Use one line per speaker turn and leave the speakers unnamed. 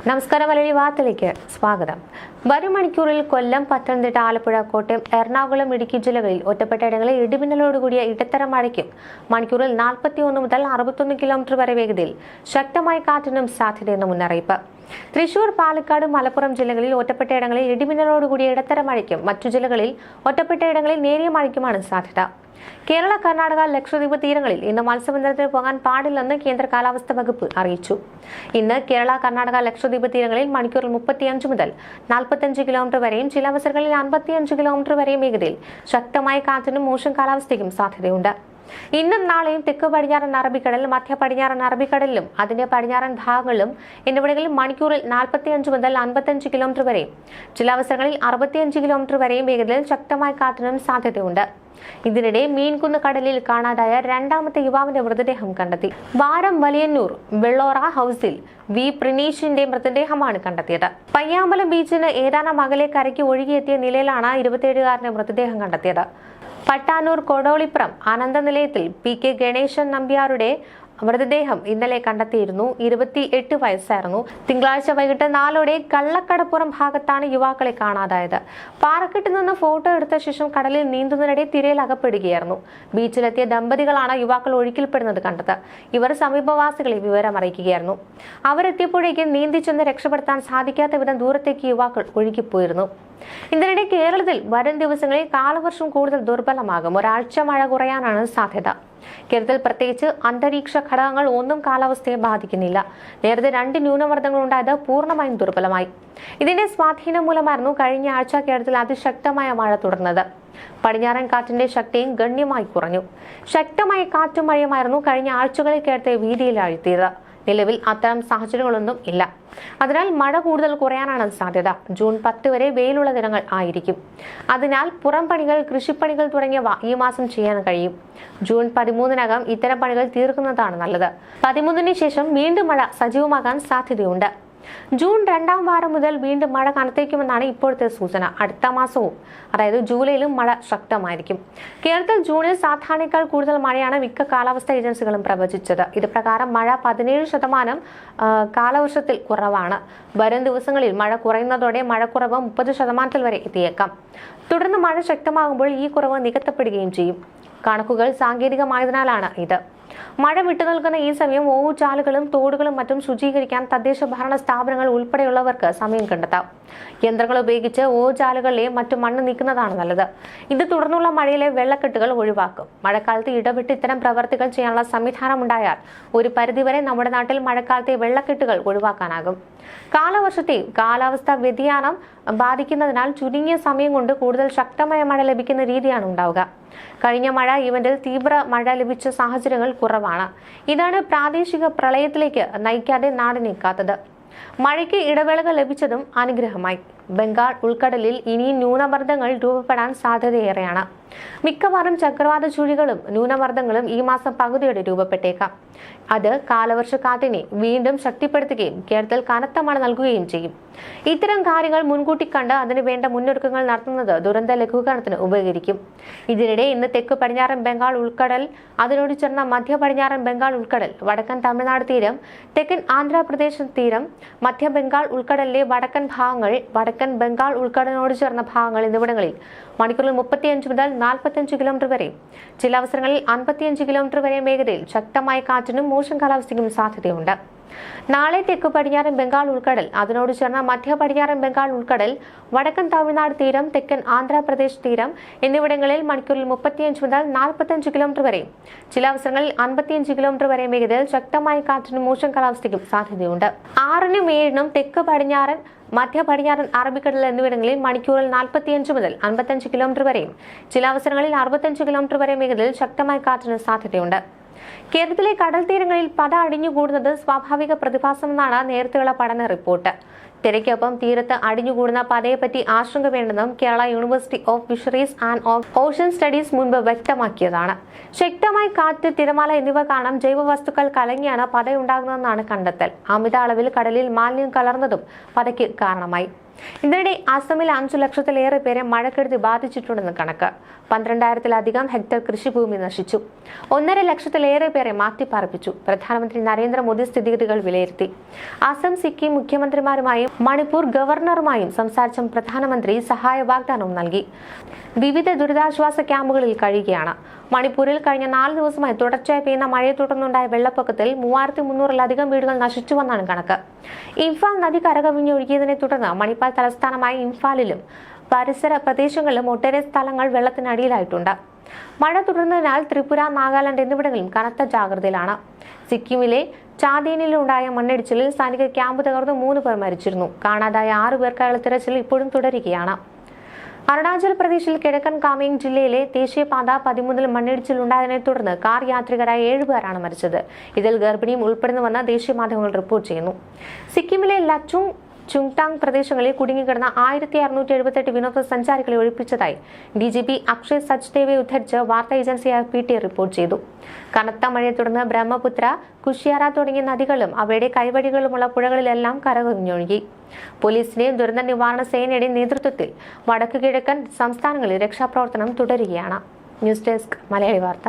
നമസ്കാരം മലയാളി വാർത്തയിലേക്ക് സ്വാഗതം. വരും മണിക്കൂറിൽ കൊല്ലം പത്തനംതിട്ട ആലപ്പുഴ കോട്ടയം എറണാകുളം ഇടുക്കി ജില്ലകളിൽ ഒറ്റപ്പെട്ട ഇടങ്ങളിൽ ഇടിമിന്നലോടുകൂടിയ ഇടത്തരം മഴയ്ക്കും. മണിക്കൂറിൽ നാൽപ്പത്തി ഒന്ന് മുതൽ അറുപത്തൊന്ന് കിലോമീറ്റർ വരെ വേഗതയിൽ ശക്തമായ കാറ്റിനും സാധ്യതയെന്ന് മുന്നറിയിപ്പ്. തൃശൂർ പാലക്കാട് മലപ്പുറം ജില്ലകളിൽ ഒറ്റപ്പെട്ട ഇടങ്ങളിൽ ഇടിമിന്നലോടുകൂടിയ ഇടത്തരം മഴയ്ക്കും. മറ്റു ജില്ലകളിൽ ഒറ്റപ്പെട്ട ഇടങ്ങളിൽ നേരിയ മഴയ്ക്കുമാണ് സാധ്യത. കേരള കർണാടക ലക്ഷദ്വീപ് തീരങ്ങളിൽ ഇന്ന് മത്സ്യബന്ധനത്തിന് പോകാൻ പാടില്ലെന്ന് കേന്ദ്ര കാലാവസ്ഥാ വകുപ്പ് അറിയിച്ചു. ഇന്ന് കേരള കർണാടക ലക്ഷദ്വീപ് തീരങ്ങളിൽ മണിക്കൂറിൽ മുപ്പത്തിയഞ്ച് മുതൽ നാൽപ്പത്തിയഞ്ച് കിലോമീറ്റർ വരെയും ചില അവസരങ്ങളിൽ അൻപത്തിയഞ്ച് കിലോമീറ്റർ വരെയും വേഗതയിൽ ശക്തമായ കാറ്റിനും മോശം കാലാവസ്ഥയ്ക്കും സാധ്യതയുണ്ട്. ഇന്നും നാളെയും തെക്ക് പടിഞ്ഞാറൻ അറബിക്കടൽ മധ്യ പടിഞ്ഞാറൻ അറബിക്കടലിലും അതിന്റെ പടിഞ്ഞാറൻ ഭാഗങ്ങളിലും എന്നിവിടങ്ങളിൽ മണിക്കൂറിൽ നാൽപ്പത്തിയഞ്ച് മുതൽ അൻപത്തിയഞ്ച് കിലോമീറ്റർ വരെയും. ചില അവസരങ്ങളിൽ അറുപത്തിയഞ്ച് കിലോമീറ്റർ വരെയും വേഗതയിൽ ശക്തമായ കാറ്റിനും സാധ്യതയുണ്ട്. ഇതിനിടെ മീൻകുന്ന് കടലിൽ കാണാതായ രണ്ടാമത്തെ യുവാവിന്റെ മൃതദേഹം കണ്ടെത്തി. വാരം വലിയന്നൂർ വെള്ളോറ ഹൗസിൽ വി പ്രിനീഷിന്റെ മൃതദേഹമാണ് കണ്ടെത്തിയത്. പയ്യാമ്പലം ബീച്ചിന് ഏതാനും അകലെ കരയ്ക്ക് ഒഴുകിയെത്തിയ നിലയിലാണ് ഇരുപത്തിയേഴുകാരന്റെ മൃതദേഹം കണ്ടെത്തിയത്. പട്ടാനൂർ കൊടോളിപ്രം ആനന്ദനിലയത്തിൽ പി കെ ഗണേശൻ നമ്പ്യാരുടെ മൃതദേഹം ഇന്നലെ കണ്ടെത്തിയിരുന്നു. ഇരുപത്തി എട്ട് വയസ്സായിരുന്നു. തിങ്കളാഴ്ച വൈകിട്ട് നാലോടെ കള്ളക്കടപ്പുറം ഭാഗത്താണ് യുവാക്കളെ കാണാതായത്. പാറക്കെട്ടിൽ നിന്ന് ഫോട്ടോ എടുത്ത ശേഷം കടലിൽ നീന്തുന്നതിനിടെ തിരയിൽ അകപ്പെടുകയായിരുന്നു. ബീച്ചിലെത്തിയ ദമ്പതികളാണ് യുവാക്കൾ ഒഴുക്കിൽപ്പെടുന്നത് കണ്ടത്. ഇവർ സമീപവാസികളെ വിവരം അറിയിക്കുകയായിരുന്നു അവരെത്തിയപ്പോഴേക്കും നീന്തി ചെന്ന് രക്ഷപ്പെടുത്താൻ സാധിക്കാത്ത വിധം ദൂരത്തേക്ക് യുവാക്കൾ ഒഴുകിപ്പോയിരുന്നു. ഇതിനിടെ കേരളത്തിൽ വരും ദിവസങ്ങളിൽ കാലവർഷം കൂടുതൽ ദുർബലമാകും. ഒരാഴ്ച മഴ കുറയാനാണ് സാധ്യത. കേരളത്തിൽ പ്രത്യേകിച്ച് അന്തരീക്ഷ ഘടകങ്ങൾ ഒന്നും കാലാവസ്ഥയെ ബാധിക്കുന്നില്ല. നേരത്തെ രണ്ട് ന്യൂനമർദ്ദങ്ങൾ ഉണ്ടായത് പൂർണമായും ദുർബലമായി. ഇതിന്റെ സ്വാധീനം മൂലമായിരുന്നു കഴിഞ്ഞ ആഴ്ച കേരളത്തിൽ അതിശക്തമായ മഴ തുടർന്നത്. പടിഞ്ഞാറൻ കാറ്റിന്റെ ശക്തിയും ഗണ്യമായി കുറഞ്ഞു. ശക്തമായ കാറ്റും മഴയുമായിരുന്നു കഴിഞ്ഞ ആഴ്ചകളിൽ കേരളത്തെ വീതിയിൽ ആഴ്ത്തിയത് നിലവിൽ അത്തരം സാഹചര്യങ്ങളൊന്നും ഇല്ല. അതിനാൽ മഴ കൂടുതൽ കുറയാനാണ് സാധ്യത. ജൂൺ പത്ത് വരെ വെയിലുള്ള ദിനങ്ങൾ ആയിരിക്കും. അതിനാൽ പുറം പണികൾ കൃഷിപ്പണികൾ തുടങ്ങിയവ ഈ മാസം ചെയ്യാൻ കഴിയും. ജൂൺ പതിമൂന്നിനകം ഇത്തരം പണികൾ തീർക്കുന്നതാണ് നല്ലത്. പതിമൂന്നിന് ശേഷം വീണ്ടും മഴ സജീവമാകാൻ സാധ്യതയുണ്ട്. ജൂൺ രണ്ടാം വാരം മുതൽ വീണ്ടും മഴ കനത്തേക്കുമെന്നാണ് ഇപ്പോഴത്തെ സൂചന. അടുത്ത മാസവും അതായത് ജൂലൈയിലും മഴ ശക്തമായിരിക്കും. കേരളത്തിൽ ജൂണിൽ സാധാരണയേക്കാൾ കൂടുതൽ മഴയാണ് മിക്ക കാലാവസ്ഥാ ഏജൻസികളും പ്രവചിച്ചത്. ഇത് പ്രകാരം മഴ പതിനേഴ് ശതമാനം കാലവർഷത്തിൽ കുറവാണ്. വരും ദിവസങ്ങളിൽ മഴ കുറയുന്നതോടെ മഴക്കുറവ് മുപ്പത് ശതമാനത്തിൽ വരെ എത്തിയേക്കാം. തുടർന്ന് മഴ ശക്തമാകുമ്പോൾ ഈ കുറവ് നികത്തപ്പെടുകയും ചെയ്യും. കണക്കുകൾ സാങ്കേതികമായതിനാലാണ് ഇത്. മഴ വിട്ടുനിൽക്കുന്ന ഈ സമയം ഓവുചാലുകളും തോടുകളും മറ്റും ശുചീകരിക്കാൻ തദ്ദേശ ഭരണ സ്ഥാപനങ്ങൾ ഉൾപ്പെടെയുള്ളവർക്ക് സമയം കണ്ടെത്താം. യന്ത്രങ്ങൾ ഉപയോഗിച്ച് ഓവുചാലുകളിലെ മറ്റു മണ്ണ് നീക്കുന്നതാണ് നല്ലത്. ഇത് തുടർന്നുള്ള മഴയിലെ വെള്ളക്കെട്ടുകൾ ഒഴിവാക്കും. മഴക്കാലത്ത് ഇടവിട്ട് ഇത്തരം പ്രവർത്തികൾ ചെയ്യാനുള്ള സംവിധാനം ഉണ്ടായാൽ ഒരു പരിധിവരെ നമ്മുടെ നാട്ടിൽ മഴക്കാലത്തെ വെള്ളക്കെട്ടുകൾ ഒഴിവാക്കാനാകും. കാലവർഷത്തെയും കാലാവസ്ഥാ വ്യതിയാനം ബാധിക്കുന്നതിനാൽ ചുരുങ്ങിയ സമയം കൊണ്ട് കൂടുതൽ ശക്തമായ മഴ ലഭിക്കുന്ന രീതിയാണ് ഉണ്ടാവുക. കഴിഞ്ഞ മഴ ഇവന്റിൽ തീവ്ര മഴ ലഭിച്ച സാഹചര്യങ്ങൾ കുറവാണ്. ഇതാണ് പ്രാദേശിക പ്രളയത്തിലേക്ക് നയിക്കാതെ നാടിനേക്കാത്തത് കാത്തത്. മഴയ്ക്ക് ഇടവേളകൾ ലഭിച്ചതും അനുഗ്രഹമായി. ബംഗാൾ ഉൾക്കടലിൽ ഇനി ന്യൂനമർദ്ദങ്ങൾ രൂപപ്പെടാൻ സാധ്യതയേറെയാണ്. മിക്കവാറും ചക്രവാത ചുഴികളും ന്യൂനമർദ്ദങ്ങളും ഈ മാസം പകുതിയോടെ രൂപപ്പെട്ടേക്കാം. അത് കാലവർഷക്കാറ്റിനെ വീണ്ടും ശക്തിപ്പെടുത്തുകയും കേരളത്തിൽ കനത്ത മഴ നൽകുകയും ചെയ്യും. ഇത്തരം കാര്യങ്ങൾ മുൻകൂട്ടി കണ്ട് അതിന് വേണ്ട മുന്നൊരുക്കങ്ങൾ നടത്തുന്നത് ദുരന്ത ലഘൂകരണത്തിന് ഉപകരിക്കും. ഇതിനിടെ ഇന്ന് തെക്ക് പടിഞ്ഞാറൻ ബംഗാൾ ഉൾക്കടൽ അതിനോട് ചേർന്ന മധ്യ പടിഞ്ഞാറൻ ബംഗാൾ ഉൾക്കടൽ വടക്കൻ തമിഴ്നാട് തീരം തെക്കൻ ആന്ധ്രാപ്രദേശ് തീരം മധ്യ ബംഗാൾ ഉൾക്കടലിലെ വടക്കൻ ഭാഗങ്ങൾ വടക്കൻ ബംഗാൾ ഉൾക്കടലിനോട് ചേർന്ന ഭാഗങ്ങൾ എന്നിവിടങ്ങളിൽ മണിക്കൂറിൽ മുപ്പത്തിയഞ്ച് മുതൽ നാൽപ്പത്തിയഞ്ച് കിലോമീറ്റർ വരെയും ചില അവസരങ്ങളിൽ അൻപത്തിയഞ്ച് കിലോമീറ്റർ വരെ വേഗതയിൽ ശക്തമായ കാറ്റിനും മോശം കാലാവസ്ഥയ്ക്കും സാധ്യതയുണ്ട്. നാളെ തെക്ക് പടിഞ്ഞാറൻ ബംഗാൾ ഉൾക്കടൽ അതിനോട് ചേർന്ന മധ്യ പടിഞ്ഞാറൻ ബംഗാൾ ഉൾക്കടൽ വടക്കൻ തമിഴ്നാട് തീരം തെക്കൻ ആന്ധ്രാപ്രദേശ് തീരം എന്നിവിടങ്ങളിൽ മണിക്കൂറിൽ മുപ്പത്തിയഞ്ച് മുതൽ നാൽപ്പത്തിയഞ്ച് കിലോമീറ്റർ വരെ ചില അവസരങ്ങളിൽ അൻപത്തിയഞ്ച് കിലോമീറ്റർ വരെ വേഗതയിൽ ശക്തമായ കാറ്റിനും മോശം കാലാവസ്ഥയ്ക്കും സാധ്യതയുണ്ട്. ആറിനും ഏഴിനും തെക്ക് പടിഞ്ഞാറൻ മധ്യ പടിഞ്ഞാറൻ അറബിക്കടൽ എന്നിവിടങ്ങളിൽ മണിക്കൂറിൽ നാൽപ്പത്തിയഞ്ച് മുതൽ അൻപത്തഞ്ച് കിലോമീറ്റർ വരെയും. ചില അവസരങ്ങളിൽ അറുപത്തഞ്ച് കിലോമീറ്റർ വരെ വേഗതയിൽ ശക്തമായ കാറ്റിന് സാധ്യതയുണ്ട്. കേരളത്തിലെ കടൽ തീരങ്ങളിൽ പത അടിഞ്ഞുകൂടുന്നത് സ്വാഭാവിക പ്രതിഭാസമെന്നാണ് നേരത്തെയുള്ള പഠന റിപ്പോർട്ട്. തിരയ്ക്കൊപ്പം തീരത്ത് അടിഞ്ഞുകൂടുന്ന പതയെപ്പറ്റി ആശങ്ക വേണ്ടെന്നും Kerala university of fisheries and of ocean studies മുൻപ് വ്യക്തമാക്കിയതാണ്. ശക്തമായി കാറ്റ് തിരമാല എന്നിവ കാരണം ജൈവവസ്തുക്കൾ കലങ്ങിയാണ് പതയുണ്ടാകുന്നതെന്നാണ് കണ്ടെത്തൽ. അമിത അളവിൽ കടലിൽ മാലിന്യം കലർന്നതും പതയ്ക്ക് കാരണമായി. ഇതിനിടെ അസമിൽ അഞ്ചു ലക്ഷത്തിലേറെ പേരെ മഴക്കെടുതി ബാധിച്ചിട്ടുണ്ടെന്ന് കണക്ക്. പന്ത്രണ്ടായിരത്തിലധികം ഹെക്ടർ കൃഷിഭൂമി നശിച്ചു. ഒന്നര ലക്ഷത്തിലേറെ പേരെ മാറ്റിപ്പാർപ്പിച്ചു. പ്രധാനമന്ത്രി നരേന്ദ്രമോദി സ്ഥിതിഗതികൾ വിലയിരുത്തി. അസം സിക്കിം മുഖ്യമന്ത്രിമാരുമായും മണിപ്പൂർ ഗവർണറുമായും സംസാരിച്ച പ്രധാനമന്ത്രി സഹായ വാഗ്ദാനവും നൽകി. വിവിധ ദുരിതാശ്വാസ ക്യാമ്പുകളിൽ കഴിയുകയാണ്. മണിപ്പൂരിൽ കഴിഞ്ഞ നാല് ദിവസമായി തുടർച്ചയായി പെയ്യുന്ന മഴയെ തുടർന്നുണ്ടായ വെള്ളപ്പൊക്കത്തിൽ മൂവായിരത്തി മുന്നൂറിലധികം വീടുകൾ നശിച്ചുവെന്നാണ് കണക്ക്. ഇംഫാൽ നദി കരകവിഞ്ഞൊഴുകിയതിനെ തുടർന്ന് മണിപ്പാൽ തലസ്ഥാനമായ ഇംഫാലിലും പരിസര പ്രദേശങ്ങളിലും ഒട്ടേറെ സ്ഥലങ്ങൾ വെള്ളത്തിനടിയിലായിട്ടുണ്ട്. മഴ തുടർന്നതിനാൽ ത്രിപുര നാഗാലാൻഡ് എന്നിവിടങ്ങളിലും കനത്ത ജാഗ്രതയിലാണ്. സിക്കിമിലെ ചാതീനിലുണ്ടായ മണ്ണിടിച്ചിലിൽ സൈനിക ക്യാമ്പ് തകർന്ന് മൂന്ന് പേർ മരിച്ചിരുന്നു. കാണാതായ ആറു പേർക്കായുള്ള തിരച്ചിൽ ഇപ്പോഴും തുടരുകയാണ്. അരുണാചൽ പ്രദേശിൽ കിഴക്കൻ കാമേങ് ജില്ലയിലെ ദേശീയപാത പതിമൂന്നിൽ മണ്ണിടിച്ചിലുണ്ടായതിനെ തുടർന്ന് കാർ യാത്രികരായ ഏഴുപേരാണ് മരിച്ചത്. ഇതിൽ ഗർഭിണിയും ഉൾപ്പെടുന്നുവെന്ന് ദേശീയ മാധ്യമങ്ങൾ റിപ്പോർട്ട് ചെയ്യുന്നു. സിക്കിമിലെ ലച്ചുങ് ചുങ്ടാങ് പ്രദേശങ്ങളിൽ കുടുങ്ങിക്കിടന്ന ആയിരത്തി അറുന്നൂറ്റി എഴുപത്തെട്ട് വിനോദസഞ്ചാരികളെ ഒഴിപ്പിച്ചതായി ഡി ജി പി അക്ഷയ് സച്ദേവെ ഉദ്ധരിച്ച് വാർത്താ ഏജൻസിയായ പി ടി റിപ്പോർട്ട് ചെയ്തു. കനത്ത മഴയെ തുടർന്ന് ബ്രഹ്മപുത്ര കുഷിയാര തുടങ്ങിയ നദികളും അവയുടെ കൈവഴികളുമുള്ള പുഴകളിലെല്ലാം കരകവിഞ്ഞൊഴുകി. പോലീസിന്റെയും ദുരന്ത നിവാരണ സേനയുടെയും നേതൃത്വത്തിൽ വടക്കു കിഴക്കൻ സംസ്ഥാനങ്ങളിൽ രക്ഷാപ്രവർത്തനം തുടരുകയാണ്. ന്യൂസ് ഡെസ്ക് മലയാളി വാർത്ത.